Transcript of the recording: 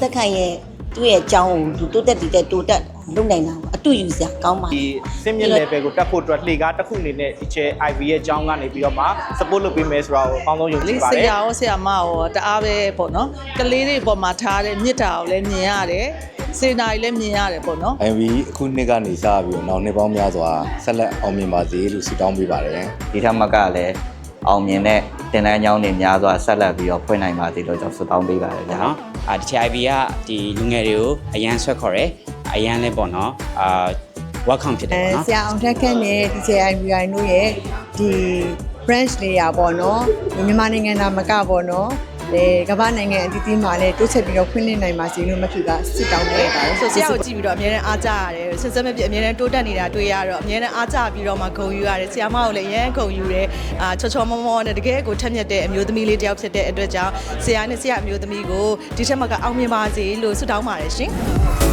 သက်ခိုင်ရဲ့သူ့ရဲ့အကြောင်းကိုသူတိုးတက်တည်တဲ့တိုးတက်လုပ်နိုင်တာကိုအတူယူစရာကောင်းပါဒီစင်မြင့် level ကိုတက်ဖို့အတွက်လှေကားတစ်ခုအနေနဲ့ teacher IV ရဲ့အကြောင်းကနေပြီးတော့မှ support လုပ်ပေးမယ်ဆိုတာကိုအကောင်းဆုံးယုံကြလေည်ပါဆတယ်ရာရောဆရာမရောတအားပဲပေါ့နော်ကလေးတွေပေါ်မှာထားတဲ့မြစ်တာကိုလည်းမြင်ရတယ်စေနာကြီးလည်းမြင်ရတယ်ပေါ့နော် MV အခုနှစ်ကနေစပြီးတော့နောက်နှစ်ပေါင်းများစွာဆက်လက်အောင်မြင်ပါစေလို့ဆုတောင်းပေးပါတယ်ဒီထက်မကလည်းအောင်မြင်တဲ့တင်တန်းကျောင်းတွေများစွာဆက်လက်ပြီးတော့ဖွင့်နိုင်ပါသေးလို့ကျွန်တော်ဆုတောင်းပေးပါတယ်ဗျာ နော်အာဒီ IB ကဒီလူငယ်တွေကိုအရန်ဆွဲခေါ်တယ်အရန်လဲပေါ့နော်အာ welcome ဖြစ်တယ်အဲပေါ့နော်ဆရာအောင်ထက်ခန့်နဲ့ DJIVI တို့ရဲ့ဒီ branch လေးရာပေါ့နော်ဒီမြန်မာနိုင်ငံသားမကပေါ့နော် ဒီကမ္ဘာနိုင်ငံအသီးသီးမှာလည်းတိုးချက်ပြီးတော့ဖွင့်လှစ်နိုင်ပါစေလို့မဖြစ်ကစစ်တောင်းပေးပါတယ်ဆိုဆရာကိုကြည့်ပြီးတော့အများနဲ့အားကြရတယ်ဆက်စက်မပြည့်အများနဲ့တိုးတက်နေတာတွေ့ရတော့အများနဲ့အားကြပြီးတော့မှဂုံယူရတယ်ဆရာမကိုလည်းအရန်ဂုံယူတယ်အာချောချောမောမောနဲ့တကယ်ကိုထက်မြက်တဲ့အမျိုးသမီးလေးတစ်ယောက်ဖြစ်တဲ့အတွက်ကြောင့်ဆရာနဲ့ဆရာအမျိုးသမီးကိုဒီချက်မကအောင်မြင်ပါစေလို့ဆုတောင်းပါတယ်ရှင်